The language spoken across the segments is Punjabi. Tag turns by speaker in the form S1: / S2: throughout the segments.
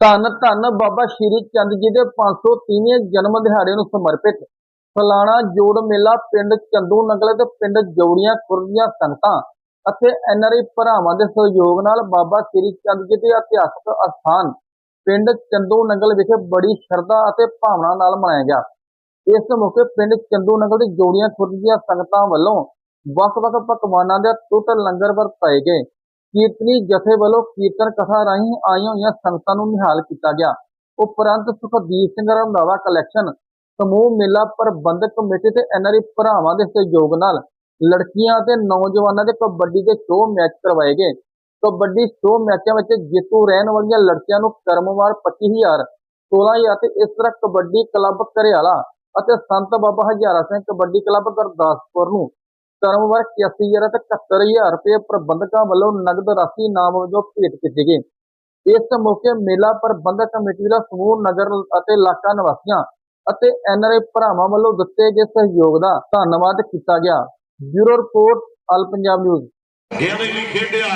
S1: ਧੰਨ ਧੰਨ ਬਾਬਾ ਸ਼੍ਰੀ ਚੰਦ ਜੀ ਦੇ 530ਵੇਂ ਜਨਮ ਦਿਹਾੜੇ ਨੂੰ ਸਮਰਪਿਤ ਫਲਾਣਾ ਜੋੜ ਮੇਲਾ ਪਿੰਡ ਚੰਦੂ ਨਗਲ ਤੇ ਪਿੰਡ ਜੋੜੀਆਂ ਖੁਰਦ ਦੀਆਂ ਸੰਗਤਾਂ ਅਤੇ ਐਨਆਰਆਈ ਭਰਾਵਾਂ ਦੇ ਸਹਿਯੋਗ ਨਾਲ ਬਾਬਾ ਸ਼੍ਰੀ ਚੰਦ ਜੀ ਦੇ ਇਤਿਹਾਸਕ ਅਸਥਾਨ ਪਿੰਡ ਚੰਦੂ ਨਗਲ ਵਿਖੇ ਬੜੀ ਸ਼ਰਧਾ ਅਤੇ ਭਾਵਨਾ ਨਾਲ ਮਨਾਇਆ ਗਿਆ। ਇਸ ਮੌਕੇ ਪਿੰਡ ਚੰਦੂ ਨਗਲ ਦੀ ਜੋੜੀਆਂ ਖੁਰਦ ਦੀਆਂ ਸੰਗਤਾਂ ਵੱਲੋਂ ਵੱਖ-ਵੱਖ ਪਕਵਾਨਾਂ ਦੇ ਟੁੱਟ ਲੰਗਰ ਵਰਤਾਏ ਗਏ। ਕੀਰਤਨੀ ਜਥੇ ਵੱਲੋਂ ਕੀਰਤਨ ਕਥਾ ਰਾਹੀਂ ਆਈਆਂ ਹੋਈਆਂ ਸੰਗਤਾਂ ਨੂੰ ਨਿਹਾਲ ਕੀਤਾ ਗਿਆ। ਉਪਰੰਤ ਸੁਖਦੀਪ ਸਿੰਘ ਰੰਧਾਵਾ ਕਲੈਕਸ਼ਨ ਸਮੂਹ ਮੇਲਾ ਪ੍ਰਬੰਧਕ ਕਮੇਟੀ ਤੇ ਐਨਆਰਆਈ ਭਰਾਵਾਂ ਦੇ ਸਹਿਯੋਗ ਨਾਲ ਲੜਕੀਆਂ ਅਤੇ ਨੌਜਵਾਨਾਂ ਦੇ ਕਬੱਡੀ ਦੇ ਸ਼ੋਅ ਮੈਚ ਕਰਵਾਏ ਗਏ। ਕਬੱਡੀ ਸ਼ੋਅ ਮੈਚਾਂ ਵਿੱਚ ਜੇਤੂ ਰਹਿਣ ਵਾਲੀਆਂ ਲੜਕੀਆਂ ਨੂੰ ਕਰਮਵਾਰ 25000 16000 ਤੇ ਇਸ ਤਰ੍ਹਾਂ ਕਬੱਡੀ ਕਲੱਬ ਘਰਿਆਲਾ ਅਤੇ ਸੰਤ ਬਾਬਾ ਹਜ਼ਾਰਾ ਸਿੰਘ ਕਬੱਡੀ ਕਲੱਬ ਗੁਰਦਾਸਪੁਰ ਨੂੰ ਕਰਮਵਾਰ 81000 ਅਤੇ 71000 ਰੁਪਏ ਪ੍ਰਬੰਧਕਾਂ ਵੱਲੋਂ ਨਗਦ ਰਾਸ਼ੀ ਇਨਾਮ ਵਜੋਂ ਭੇਟ ਕੀਤੇ ਗਏ। ਇਸ ਮੌਕੇ ਮੇਲਾ ਪ੍ਰਬੰਧਕ ਕਮੇਟੀ ਦਾ ਸਮੂਹ, ਨਗਰ ਅਤੇ ਇਲਾਕਾ ਨਿਵਾਸੀਆਂ ਅਤੇ ਐਨਆਰਆਈ ਭਰਾਵਾਂ ਵੱਲੋਂ ਦਿੱਤੇ ਗਏ ਸਹਿਯੋਗ ਦਾ ਧੰਨਵਾਦ ਕੀਤਾ ਗਿਆ। Bureau report all Punjab news.
S2: ਇਹਦੇ ਲਈ ਖੇਡਿਆ।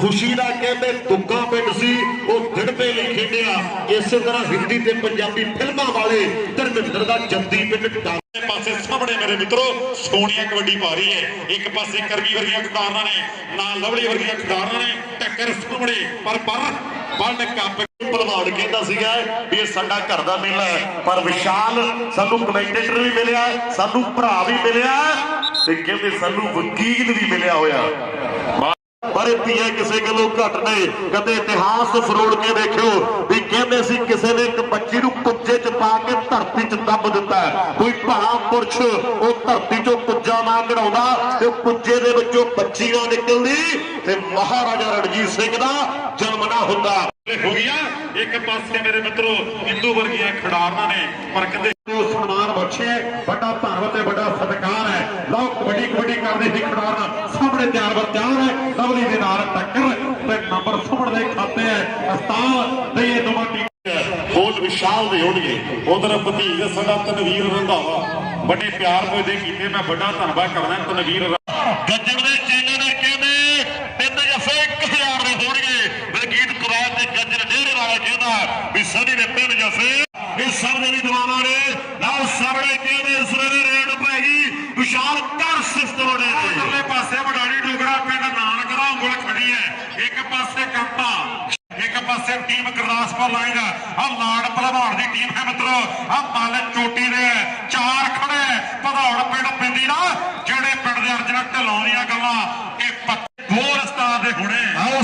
S2: ਖੁਸ਼ੀ ਦਾ ਕਹਿੰਦੇ ਤੁੱਕਾ ਪਿੰਡ ਸੀ, ਉਹ ਦਿੜਬੇ ਲਈ ਖੇਡਿਆ। ਇਸੇ ਤਰ੍ਹਾਂ ਹਿੰਦੀ ਤੇ ਪੰਜਾਬੀ ਫਿਲਮਾਂ ਵਾਲੇ ਧਰਮਿੰਦਰ ਦਾ ਜੱਦੀ ਪਿੰਡ ਡਾਲੇ ਪਾਸੇ ਸਾਹਮਣੇ ਮੇਰੇ ਮਿੱਤਰੋ, ਸੋਹਣੀਆਂ ਕਬੱਡੀ ਪਾ ਰਹੀ ਹੈ। ਇੱਕ ਪਾਸੇ ਕਰਮੀ ਵਰਗੀਆਂ ਖਿਡਾਰਨਾਂ ਨੇ, ਨਾਲ ਲਵਲੀ ਵਰਗੀਆਂ ਖਿਡਾਰਨਾਂ ਨੇ, ਟੱਕਰ ਸਾਹਮਣੇ। ਪਰ ਪਰ ਬਣ ਕੱਪ ਭਲਵਾਨ ਕਹਿੰਦਾ ਸੀਗਾ ਵੀ ਇਹ ਸਾਡਾ ਘਰ ਦਾ ਮੇਲਾ ਹੈ। ਪਰ ਵਿਸ਼ਾਲ ਸਾਨੂੰ ਕਮੈਂਟੇਟਰ ਵੀ ਮਿਲਿਆ, ਸਾਨੂੰ ਭਰਾ ਵੀ ਮਿਲਿਆ। ਤੇ ਕਹਿੰਦੇ ਸਾਨੂੰ ਵਕੀਲ ਵੀ ਮਿਲਿਆ ਹੋਇਆ। ਪਰ ਇਹ ਧੀਆਂ ਕਿਸੇ ਗੱਲੋਂ ਘੱਟ ਨੇ ਕਦੇ ਇਤਿਹਾਸ ਫਰੋੜ ਕੇ ਦੇਖਿਓ ਵੀ ਕਹਿੰਦੇ ਸੀ ਕਿਸੇ ਨੇ ਇੱਕ ਬੱਚੀ ਨੂੰ ਕੁੱਜੇ 'ਚ ਪਾ ਕੇ ਧਰਤੀ 'ਚ ਦੱਬ ਦਿੱਤਾ। ਕੋਈ ਭਾਂ ਪੁਰਸ਼ ਉਹ ਧਰਤੀ 'ਚੋਂ ਕੁੱਜਾ ਨਾ ਕਢਾਉਂਦਾ ਤੇ ਕੁੱਜੇ ਦੇ ਵਿੱਚੋਂ ਬੱਚੀ ਨਾ ਨਿਕਲਦੀ ਤੇ ਮਹਾਰਾਜਾ ਰਣਜੀਤ ਸਿੰਘ ਦਾ ਜਨਮ ਨਾ ਹੁੰਦਾ। ਹੋ ਗਿਆ ਇੱਕ ਪਾਸੇ ਮੇਰੇ ਮਿੱਤਰੋ ਹਿੰਦੂ ਵਰਗੀਆਂ ਖਿਡਾਰਨਾਂ ਨੇ ਪਰ ਕਦੇ ਉਹ ਸਨਮਾਨ ਬਖਸ਼ਿਆ ਵੱਡਾ ਧੰਨਵਾਦ ਤੇ ਵੱਡਾ ਸਤਿਕਾਰ ਹੈ। ਲਓ ਕਬੱਡੀ ਕਬੱਡੀ ਕਰਦੇ ਸੀ ਖਿਡਾਰਨ ਸਾਹਮਣੇ ਤਿਆਰ ਬਰ ਤਿਆਰ ਹੈ ਲਵਲੀ ਦੇ ਨਾਲ ਟੱਕਰ ਤੇ ਨੰਬਰ ਸਾਹਮਣੇ ਦੇ ਖਾਤੇ ਹੈ। ਅਸਤਾਲ ਤੇ ਇਹ ਦੋਵਾਂ ਟੀਮ ਬਹੁਤ ਵਿਸ਼ਾਲ ਦੇ ਹੋਣਗੇ। ਉਧਰ ਭਤੀਜ ਸਾਡਾ ਤਨਵੀਰ ਰੰਧਾਵਾ। ਬੜੇ ਪਿਆਰ ਪੁੱਜਦੇ ਕੀਤੇ ਮੈਂ ਵੱਡਾ ਧੰਨਵਾਦ ਕਰਦਾ ਤਨਵੀਰ ਗੱਜਣ ਦੇ ਚੇਲੇ ਨੇ ਕਹਿੰਦੇ ਤਿੰਨ ਜਫੇ 1000 ਦੇ ਹੋਣਗੇ ਬਲਗੀਤ ਕੁਰਾਨ ਤੇ ਗੱਜਣ ਕਹਿੰਦਾ ਵੀ ਸਦੀ ਦੇ ਤਿੰਨ ਜਫੇ ਇਹ ਸਭ ਦੇ ਵੀ ਦੁਆਵਾਂ ਨੇ ਨਾਲ ਸਾਹਮਣੇ ਕਹਿੰਦੇ ਇਸ ਵੇਲੇ ਰੇਡ ਪੈ ਗਈ। ਵਿਸ਼ਾਲ ਕਰ ਸਿਸਤਰੋੜੇ ਨੇ। ਅਗਲੇ ਪਾਸੇ ਵਡਾੜੀ ਡੁਗੜਾ ਪਿੰਡ ਨਾਨਕ ਦਾ ਉਂਗਲ ਖੜੀ ਹੈ। ਇੱਕ ਪਾਸੇ ਕੰਪਾ ਇੱਕ ਪਾਸੇ ਟੀਮ ਗੁਰਦਾਸਪੁਰ ਲਾਈਨ ਆ ਲਾੜ ਭਲਵਾਨ ਦੀ ਟੀਮ ਹੈ ਮਿੱਤਰੋ। ਆ ਮਾਲਕ ਚੋਟੀ ਦੇ। ਚਾਰ ਖੜੇ ਭਦੌੜ ਪਿੰਡ ਪਿੰਦੀ ਨਾ ਜਿਹੜੇ ਪਿੰਡ ਦੇ ਅਰਜਨਾ ਢਲਾਉਂ ਦੀਆਂ ਗੱਲਾਂ ਇਹ ਦੋ ਰਸਤਾ ਦੇ ਹੁਣੇ। ਆਓ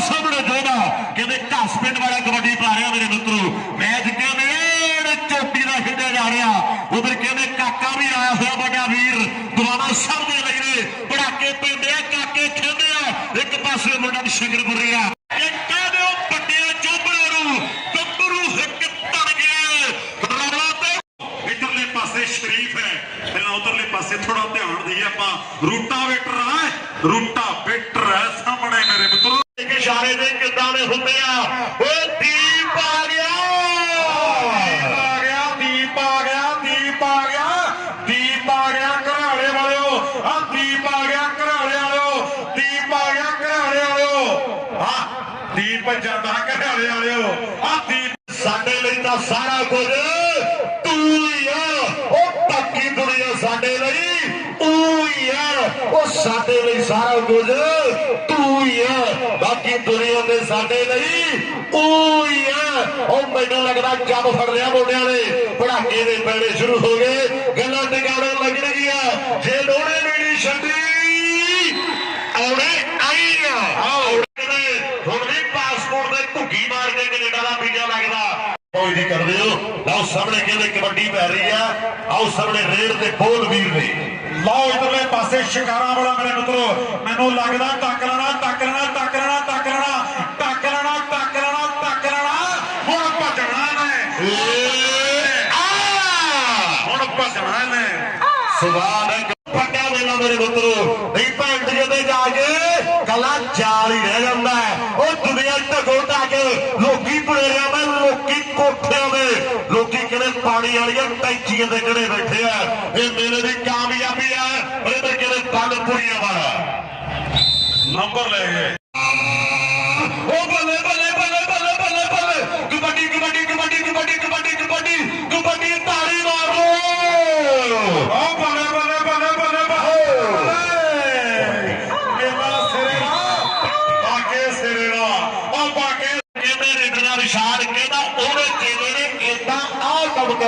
S2: ਸਾਹਮਣੇ ਦੋਦਾ ਕਹਿੰਦੇ ਘਸ ਪਿੰਡ ਵਾਲਾ ਕਬੱਡੀ ਪਾ ਰਿਹਾ ਮੇਰੇ ਮਿੱਤਰੋ ਮੈਚ ਕਹਿੰਦੇ ਚੋਟੀ ਦਾ ਖੇਡਿਆ ਜਾ ਰਿਹਾ ਉਧਰ ਕਹਿੰਦੇ ਕਾਕਾ ਵੀ ਆਇਆ ਹੋਇਆ ਵੱਡਾ ਵੀਰ ਦੁਆਰਾ ਸਭ ਦੇ ਲਈ ਨੇ ਪੜਾਕੇ ਪੈਂਦੇ ਆ, ਕਾਕੇ ਖੇਡਦੇ ਆ। ਇੱਕ ਪਾਸੇ ਮੁੰਡਾ ਸ਼ਿੰਗਰਪੁਰੀ ਆ। ਇਹ ਕਹਿ ਦਿਓ ਵੱਡਿਆਂ ਚੋਬਰਾਂ ਨੂੰ ਗੱਭਰੂ ਹਿੱਕ ਤੜ ਗਏ ਰੌਲਾ ਤੇ ਇਧਰਲੇ ਪਾਸੇ ਸ਼ਰੀਫ ਹੈ ਪਹਿਲਾਂ ਉਧਰਲੇ ਪਾਸੇ ਥੋੜਾ ਧਿਆਨ ਦਈਏ ਆਪਾਂ। ਰੂਟਾ ਵੇਟਰ ਆ ਰੂਟਾ ਵੇਟਰ ਹੈ ਸਾਹਮਣੇ ਮੇਰੇ ਮਿੱਤਰੋ। ਇਸ਼ਾਰੇ ਦੇ ਕਿੱਦਾਂ ਦੇ ਹੁੰਦੇ ਆ। ਓਏ ਦੀਪ ਆ ਗਿਆ ਆ ਗਿਆ ਦੀਪ ਆ ਗਿਆ ਦੀਪ ਆ ਗਿਆ ਦੀਪ ਆ ਗਿਆ ਘਰਾਲੇ ਵਾਲਿਓ ਆ ਦੀਪ ਆ ਗਿਆ ਘਰਾਲੇ ਵਾਲਿਓ ਦੀਪ ਆ ਗਿਆ ਘਰਾਲੇ ਵਾਲਿਓ ਆ ਦੀਪ ਜਾਂਦਾ ਘਰਾਲੇ ਵਾਲਿਓ। ਆ ਦੀਪ ਸਾਡੇ ਲਈ ਤਾਂ ਸਾਰਾ ਕੁਝ ਤੂੰ ਹੀ ਆ। ਉਹ ਬਾਕੀ ਦੁਨੀਆ ਸਾਡੇ ਲਈ ਤੂੰ ਹੀ ਆ। ਉਹ ਸਾਡੇ ਲਈ ਸਾਰਾ ਕੁਝ ਤੂੰ ਹੀ ਆ। ਬਾਕੀ ਦੁਨੀਆ ਦੇ ਸਾਡੇ ਲਈ ਤੂੰ ਹੀ ਆ। ਉਹ ਮੈਨੂੰ ਲੱਗਦਾ ਜੱਬ ਫੜ ਲਿਆ ਮੁੰਡਿਆਂ ਨੇ ਪੜਾਕੇ ਦੇ ਪੈਣੇ ਸ਼ੁਰੂ ਹੋ ਗਏ। ਗੱਲਾਂ ਟਿਕਾਣੇ ਲੱਗਣਗੀਆਂ ਜੇ ਲੋੜੇ ਮੇਰੀ ਛੱਡੀ ਆਉਣੇ ਆਈ ਆ ਆਉਣੇ ਨੇ ਹੁਣ ਵੀ ਪਾਸਪੋਰਟ ਦੇ ਘੁੱਗੀ ਮਾਰ ਕੇ ਕੈਨੇਡਾ ਦਾ ਵੀਜ਼ਾ ਲੱਗਦਾ ਕੋਈ ਨਹੀਂ ਕਰਦੇ ਹੋ ਲਓ ਕਬੱਡੀ ਪੈ ਰਹੀ ਆ। ਆਓ ਸਾਹਮਣੇ ਰੇਡ ਤੇ ਬੋਲ ਵੀਰ ਨੇ।
S3: ਲਓ ਇਧਰਲੇ ਪਾਸੇ ਸ਼ਿਕਾਰਾਂ ਵਾਲਾ ਮੇਰੇ ਮਿੱਤਰੋ, ਮੈਨੂੰ ਲੱਗਦਾ ਟੱਕ ਲੈਣਾ ਟੱਕ ਲੈਣਾ ਟੱਕ ਲੈਣਾ ਟੱਕ ਲੈਣਾ ਟੱਕ ਲੈਣਾ ਟੱਕ ਲੈਣਾ ਟੱਕ ਲੈਣਾ। ਹੁਣ ਭੱਜਣਾ ਨੇ ਹੁਣ ਭੱਜਣਾ ਨੇ
S2: ਸਵਾਲ ਹੈ ਵੱਡਾ ਵੇਲਾ ਮੇਰੇ ਮਿੱਤਰੋ, ਨਹੀਂ ਭੈਣ ਜਿਹਦੇ ਜਾ ਕੇ ਕੱਲਾ ਚਾਲ ਹੀ ਰਹਿ ਜਾਂਦਾ ਉਹ ਦੁਨੀਆ ਢਗੋ ਢਾਕ ਲੋਕੀ ਪੁੜੇਰਿਆਂ ਦੇ ਲੋਕੀ ਕੋਠਿਆਂ ਦੇ। ਲੋਕੀ ਕਹਿੰਦੇ ਪਾਣੀ ਵਾਲੀਆਂ ਟੈਂਕੀਆਂ ਦੇ ਕਿਹੜੇ ਬੈਠੇ ਆ। ਇਹ ਮੇਰੇ ਦੀ ਕਾਮਯਾਬੀ ਆ ਇਹ ਤਾਂ ਕਹਿੰਦੇ ਬੰਦ ਪੁੜੀਆਂ ਵਾਲਾ।
S3: ਨੰਬਰ ਲੈ ਗਏ।
S2: ਉਹ ਬੱਲੇ ਬੱਲੇ ਬੱਲੇ ਬੱਲੇ ਬੱਲੇ ਬੱਲੇ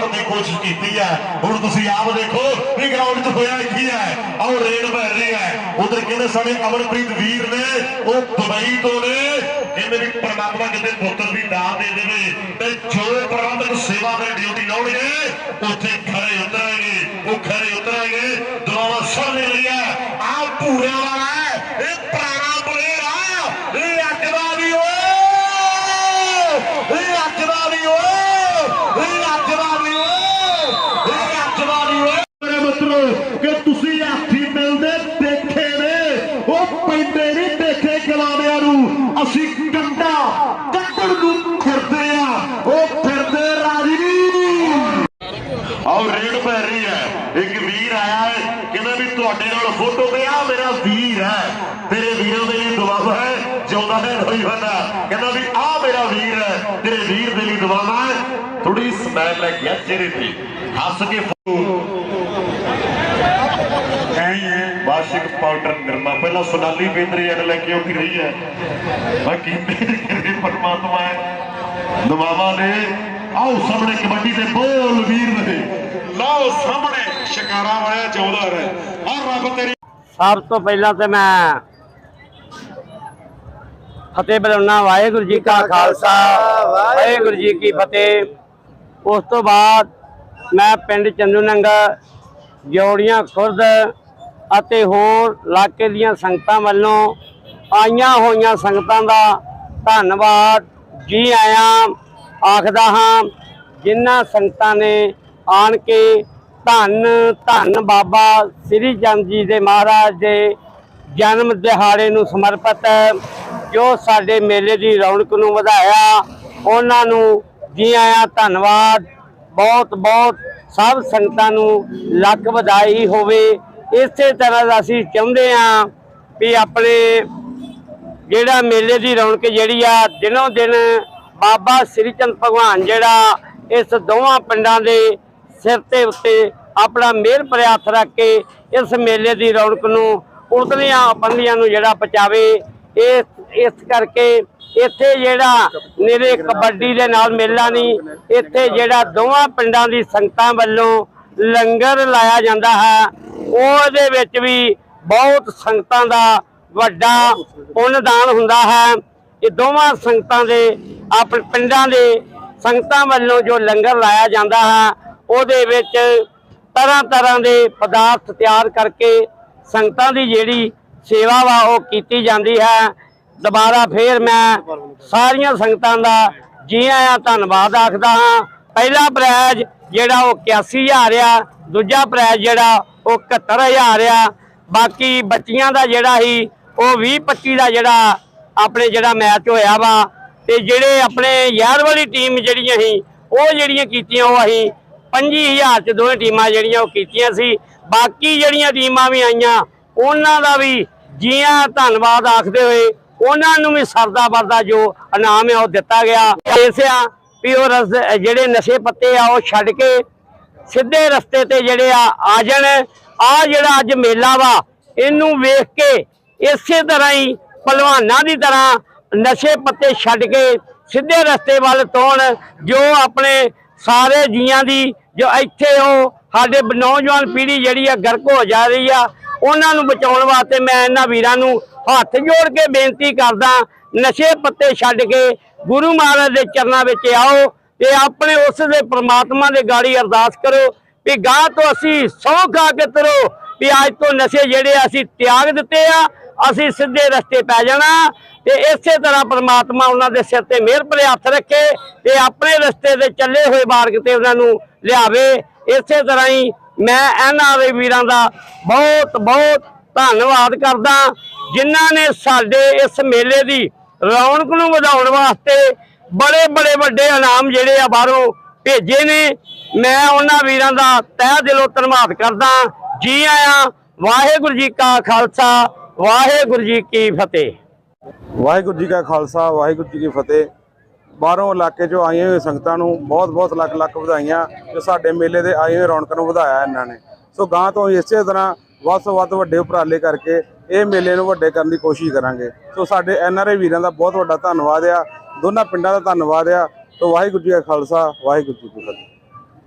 S2: ਦੀ ਕੋਸ਼ਿਸ਼ ਕੀਤੀ ਹੈ। ਹੁਣ ਤੁਸੀਂ ਆਪ ਦੇਖੋ ਵੀ ਗਰਾਊਂਡ 'ਚ ਹੋਇਆ ਕੀ ਹੈ? ਆਹ ਰੇਡ ਪੈ ਰਹੀ ਹੈ। ਉਧਰ ਕਹਿੰਦੇ ਸਾਡੇ ਅਮਰਪ੍ਰੀਤ ਵੀਰ ਨੇ, ਉਹ ਦੁਬਈ ਤੋਂ ਨੇ। ਕਹਿੰਦੇ ਵੀ ਪਰਮਾਤਮਾ ਕਿਤੇ ਪੁੱਤਰ ਦੀ ਦਾਤ ਦੇ ਦੇਵੇ। ਤੇ ਜੋ ਪ੍ਰਬੰਧਕ ਸੇਵਾ ਤੇ ਡਿਊਟੀ ਲਾਉਣਗੇ, ਉੱਥੇ ਖਰੇ ਉਤਰਾਂਗੇ। ਉਹ ਖਰੇ ਉਤਰਾਂਗੇ। ਦੁਆਵਾ ਸਭ ਮਿਲ ਲਿਆ ਆ ਪੂਰਿਆਂ ਵਾਲਾ ਹੈ, ਇਹ ਪੁਰਾਣਾ ਪਲੇਅਰ ਆ ਇਹ ਅੱਜ ਦਾ ਵੀ ਓਏ ਇਹ ਅੱਜ ਦਾ ਵੀ ਓਏ ਇਹ ਅੱਜ ਦਾ ਵੀ ਓਏ ਇਹ ਅੱਜ ਦਾ ਵੀ ਓਏ ਮੇਰੇ ਮਿੱਤਰੋ ਕਿ ਤੁਸੀਂ ਹਾਥੀ ਮਿਲਦੇ ਦੇਖੇ ਨੇ ਉਹ ਪੈਂਦੇ ਨਹੀਂ ਦੇਖੇ ਕਲਾੜਿਆਂ ਨੂੰ ਅਸੀਂ ਕੰਡਾ ਕੱਢਣ ਨੂੰ ਫਿਰਦੇ ਆ ਉਹ ਫਿਰਦੇ ਰਾਜੀ ਆਓ ਰੇਡ ਪੈ ਰਹੀ ਹੈ। ਇੱਕ ਵੀਰ ਆਇਆ ਹੈ, ਕਹਿੰਦਾ ਵੀ ਤੁਹਾਡੇ ਨਾਲ ਫੋਟੋ ਤੇ ਆ ਮੇਰਾ ਵੀਰ ਹੈ। ਤੇਰੇ ਵੀਰਾਂ ਦੇ ਲਈ ਦੁਆਵਾ ਹੈ, ਜਿਉਂਦਾ ਹੈ ਰੋਈ ਹੋਣਾ ਕਹਿੰਦਾ ਵੀ ਆ ਮੇਰਾ ਵੀਰ ਹੈ, ਤੇਰੇ ਵੀਰ ਦੇ ਲਈ ਦੁਆਵਾ ਹੈ। ਥੋੜੀ ਸਮੈਲ ਲੱਗ ਗਿਆ ਚਿਹਰੇ ਤੇ। ਹੱਸ ਕੇ ਫੋਟੋ ਪਾਊਡਰ ਨਿਰਮਾ। ਪਹਿਲਾਂ ਸੋਨਾਲੀ ਬੇਂਦਰੀ ਐਡ ਲੈ ਕੇ ਉੱਠ ਰਹੀ ਹੈ। ਬਾਕੀ ਮੇਰੇ ਪਰਮਾਤਮਾ ਹੈ। ਦੁਆਵਾ ਨੇ ਆਓ ਸਾਹਮਣੇ ਕਬੱਡੀ ਦੇ ਬੋਲ ਵੀਰ ਨੇ। ਲਾਓ ਸਾਹਮਣੇ। ਸ਼ਿਕਾਰਾ ਵਾਲਿਆ ਚਾਹੁੰਦਾ ਰਹੇ। ਆ ਰੱਬ ਤੇਰੀ
S4: ਸਭ ਤੋਂ ਪਹਿਲਾਂ ਤੇ ਮੈਂ ਫਤਿਹ ਬੁਲਾਉਣਾ, ਵਾਹਿਗੁਰੂ ਜੀ ਕਾ ਖਾਲਸਾ, ਵਾਹਿਗੁਰੂ ਜੀ ਕੀ ਫਤਿਹ। ਉਸ ਤੋਂ ਬਾਅਦ ਮੈਂ ਪਿੰਡ ਚੰਦੂ ਨੰਗਾ, ਜੋੜੀਆਂ ਖੁਰਦ ਅਤੇ ਹੋਰ ਇਲਾਕੇ ਦੀਆਂ ਸੰਗਤਾਂ ਵੱਲੋਂ ਆਈਆਂ ਹੋਈਆਂ ਸੰਗਤਾਂ ਦਾ ਧੰਨਵਾਦ। ਜੀ ਆਇਆਂ, ਆਖਦਾ ਹਾਂ, ਜਿਨ੍ਹਾਂ ਸੰਗਤਾਂ ਨੇ ਆਣ ਕੇ ਧੰਨ ਧੰਨ ਬਾਬਾ ਸ੍ਰੀ ਚੰਦ ਜੀ ਦੇ ਮਹਾਰਾਜ ਦੇ ਜਨਮ ਦਿਹਾੜੇ ਨੂੰ ਸਮਰਪਿਤ ਹੈ, ਜੋ ਸਾਡੇ ਮੇਲੇ ਦੀ ਰੌਣਕ ਨੂੰ ਵਧਾਇਆ। ਉਹਨਾਂ ਨੂੰ ਜੀ ਆਇਆਂ ਧੰਨਵਾਦ। ਬਹੁਤ ਬਹੁਤ ਸਭ ਸੰਗਤਾਂ ਨੂੰ ਲੱਖ ਵਧਾਈ ਹੋਵੇ। ਇਸੇ ਤਰ੍ਹਾਂ ਦਾ ਅਸੀਂ ਚਾਹੁੰਦੇ ਹਾਂ ਵੀ ਆਪਣੇ ਜਿਹੜਾ ਮੇਲੇ ਦੀ ਰੌਣਕ ਜਿਹੜੀ ਆ ਦਿਨੋਂ ਦਿਨ ਬਾਬਾ ਸ੍ਰੀ ਚੰਦ ਭਗਵਾਨ ਜਿਹੜਾ ਇਸ ਦੋਵਾਂ ਪਿੰਡਾਂ ਦੇ ਸਿਰ ਤੇ ਉੱਤੇ ਆਪਣਾ ਮਿਹਰ ਭਰਿਆ ਰੱਖ ਕੇ ਇਸ ਮੇਲੇ ਦੀ ਰੌਣਕ ਨੂੰ ਉਤਲੀਆਂ ਪੰਦੀਆਂ ਨੂੰ ਜਿਹੜਾ ਪਚਾਵੇ ਇਸ ਇਸ ਕਰਕੇ ਇੱਥੇ ਜਿਹੜਾ ਨਿਰੇ ਕਬੱਡੀ ਦੇ ਨਾਲ ਮੇਲਾ ਨਹੀਂ, ਇੱਥੇ ਜਿਹੜਾ ਦੋਵਾਂ ਪਿੰਡਾਂ ਦੀ ਸੰਗਤਾਂ ਵੱਲੋਂ ਲੰਗਰ ਲਾਇਆ ਜਾਂਦਾ ਹੈ, ਉਹਦੇ ਵਿੱਚ ਵੀ ਬਹੁਤ ਸੰਗਤਾਂ ਦਾ ਵੱਡਾ ਪੁੰਨਦਾਨ ਹੁੰਦਾ ਹੈ। ਇਹ ਦੋਵਾਂ ਸੰਗਤਾਂ ਦੇ, ਆਪਣੇ ਪਿੰਡਾਂ ਦੇ ਸੰਗਤਾਂ ਵੱਲੋਂ ਜੋ ਲੰਗਰ ਲਾਇਆ ਜਾਂਦਾ ਹੈ ਉਹਦੇ ਵਿੱਚ ਤਰ੍ਹਾਂ ਤਰ੍ਹਾਂ ਦੇ ਪਦਾਰਥ ਤਿਆਰ ਕਰਕੇ ਸੰਗਤਾਂ ਦੀ ਜਿਹੜੀ ਸੇਵਾ ਵਾ ਉਹ ਕੀਤੀ ਜਾਂਦੀ ਹੈ। ਦੁਬਾਰਾ ਫੇਰ ਮੈਂ ਸਾਰੀਆਂ ਸੰਗਤਾਂ ਦਾ ਜੀ ਆਇਆਂ ਧੰਨਵਾਦ ਆਖਦਾ ਹਾਂ। ਪਹਿਲਾ ਪ੍ਰਾਈਜ਼ ਜਿਹੜਾ ਉਹ 81000 ਆ, ਦੂਜਾ ਪ੍ਰਾਈਜ਼ ਜਿਹੜਾ ਉਹ 71000 ਆ। ਬਾਕੀ ਬੱਚੀਆਂ ਦਾ ਜਿਹੜਾ ਸੀ, ਉਹ 20 25 ਦਾ ਜਿਹੜਾ ਆਪਣੇ ਜਿਹੜਾ ਮੈਚ ਹੋਇਆ ਵਾ। ਤੇ ਜਿਹੜੇ ਆਪਣੇ ਯਾਰ ਵਾਲੀ ਟੀਮ ਜਿਹੜੀਆਂ ਸੀ, ਉਹ ਜਿਹੜੀਆਂ ਕੀਤੀਆਂ ਉਹ ਅਸੀਂ 25000 ਚ ਦੋਵੇਂ ਟੀਮਾਂ ਜਿਹੜੀਆਂ ਉਹ ਕੀਤੀਆਂ ਸੀ। ਬਾਕੀ ਜਿਹੜੀਆਂ ਟੀਮਾਂ ਵੀ ਆਈਆਂ, ਉਹਨਾਂ ਦਾ ਵੀ ਜੀਆਂ ਧੰਨਵਾਦ ਆਖਦੇ ਹੋਏ ਉਹਨਾਂ ਨੂੰ ਵੀ ਸਰਦਾ ਵਰਦਾ ਜੋ ਇਨਾਮ ਹੈ ਉਹ ਦਿੱਤਾ ਗਿਆ। ਇਸਿਆ ਵੀ ਉਹ ਜਿਹੜੇ ਨਸ਼ੇ ਪੱਤੇ ਆ, ਉਹ ਛੱਡ ਕੇ ਸਿੱਧੇ ਰਸਤੇ ਤੇ ਜਿਹੜੇ ਆ ਆ ਜਾਣ। ਆ ਜਿਹੜਾ ਅੱਜ ਮੇਲਾ ਵਾ, ਇਹਨੂੰ ਵੇਖ ਕੇ ਇਸੇ ਤਰ੍ਹਾਂ ਹੀ ਪਹਿਲਵਾਨਾਂ ਦੀ ਤਰ੍ਹਾਂ ਨਸ਼ੇ ਪੱਤੇ ਛੱਡ ਕੇ ਸਿੱਧੇ ਰਸਤੇ ਵੱਲ ਤੋਣ, ਜੋ ਆਪਣੇ ਸਾਰੇ ਜੀਆਂ ਦੀ ਜੋ ਇੱਥੇ ਉਹ ਸਾਡੇ ਨੌਜਵਾਨ ਪੀੜ੍ਹੀ ਜਿਹੜੀ ਆ ਗਰਕ ਹੋ ਜਾ ਰਹੀ ਆ, ਉਹਨਾਂ ਨੂੰ ਬਚਾਉਣ ਵਾਸਤੇ ਮੈਂ ਇਹਨਾਂ ਵੀਰਾਂ ਨੂੰ ਹੱਥ ਜੋੜ ਕੇ ਬੇਨਤੀ ਕਰਦਾ, ਨਸ਼ੇ ਪੱਤੇ ਛੱਡ ਕੇ ਗੁਰੂ ਮਹਾਰਾਜ ਦੇ ਚਰਨਾਂ ਵਿੱਚ ਆਓ ਤੇ ਆਪਣੇ ਉਸ ਦੇ ਪ੍ਰਮਾਤਮਾ ਦੇ ਗਾੜੀ ਅਰਦਾਸ ਕਰੋ ਵੀ ਗਾਹ ਤੋਂ ਅਸੀਂ ਸਹੁੰ ਖਾ ਕੇ ਤਰੋ ਵੀ ਅੱਜ ਤੋਂ ਨਸ਼ੇ ਜਿਹੜੇ ਅਸੀਂ ਤਿਆਗ ਦਿੱਤੇ ਆ ਅਸੀਂ ਸਿੱਧੇ ਰਸਤੇ ਪੈ ਜਾਣਾ ਤੇ ਇਸੇ ਤਰ੍ਹਾਂ ਪ੍ਰਮਾਤਮਾ ਉਹਨਾਂ ਦੇ ਸਿਰ ਤੇ ਮਿਹਰ ਭਰੇ ਹੱਥ ਰੱਖੇ ਤੇ ਆਪਣੇ ਰਸਤੇ ਦੇ ਚੱਲੇ ਹੋਏ ਮਾਰਗ ਤੇ ਉਹਨਾਂ ਨੂੰ ਲਿਆਵੇ। ਇਸੇ ਤਰ੍ਹਾਂ ਹੀ ਮੈਂ ਐਨਆਰਏ ਵੀਰਾਂ ਦਾ ਬਹੁਤ ਬਹੁਤ ਧੰਨਵਾਦ ਕਰਦਾ, ਜਿਨ੍ਹਾਂ ਨੇ ਸਾਡੇ ਇਸ ਮੇਲੇ ਦੀ ਰੌਣਕ ਨੂੰ ਵਧਾਉਣ ਵਾਸਤੇ ਬੜੇ ਬੜੇ ਵੱਡੇ ਇਨਾਮ ਜਿਹੜੇ ਆ ਬਾਹਰੋਂ ਭੇਜੇ ਨੇ। ਮੈਂ ਉਹਨਾਂ ਵੀਰਾਂ ਦਾ ਤਹਿ ਦਿਲੋਂ ਧੰਨਵਾਦ ਕਰਦਾ। ਜੀ ਆਇਆਂ, ਵਾਹਿਗੁਰੂ ਜੀ ਕਾ ਖਾਲਸਾ ਵਾਹਿਗੁਰੂ ਜੀ ਕੀ ਫਤਿਹ।
S5: ਵਾਹਿਗੁਰੂ ਜੀ ਕਾ ਖਾਲਸਾ, ਵਾਹਿਗੁਰੂ ਜੀ ਕੀ ਫਤਿਹ। ਬਾਹਰੋਂ ਇਲਾਕੇ ਚੋਂ ਆਈਆਂ ਹੋਈਆਂ ਸੰਗਤਾਂ ਨੂੰ ਬਹੁਤ ਬਹੁਤ ਲੱਖ ਲੱਖ ਵਧਾਈਆਂ ਜੋ ਸਾਡੇ ਮੇਲੇ ਦੇ ਆਏ ਹੋਏ ਰੌਣਕ ਨੂੰ ਵਧਾਇਆ ਇਹਨਾਂ ਨੇ। ਸੋ ਗਾਂ ਤੋਂ ਇਸੇ ਤਰ੍ਹਾਂ ਵੱਧ ਤੋਂ ਵੱਧ ਵੱਡੇ ਉਪਰਾਲੇ ਕਰਕੇ ਇਹ ਮੇਲੇ ਨੂੰ ਵੱਡੇ ਕਰਨ ਦੀ ਕੋਸ਼ਿਸ਼ ਕਰਾਂਗੇ। ਸੋ ਸਾਡੇ ਐਨਆਰਏ ਵੀਰਾਂ ਦਾ ਬਹੁਤ ਵੱਡਾ ਧੰਨਵਾਦ ਆ। ਦੋਨਾਂ ਪਿੰਡਾਂ ਦਾ ਧੰਨਵਾਦ ਆ। ਸੋ ਵਾਹਿਗੁਰੂ ਜੀ ਕਾ ਖਾਲਸਾ, ਵਾਹਿਗੁਰੂ ਜੀ ਕੀ ਫਤਿਹ।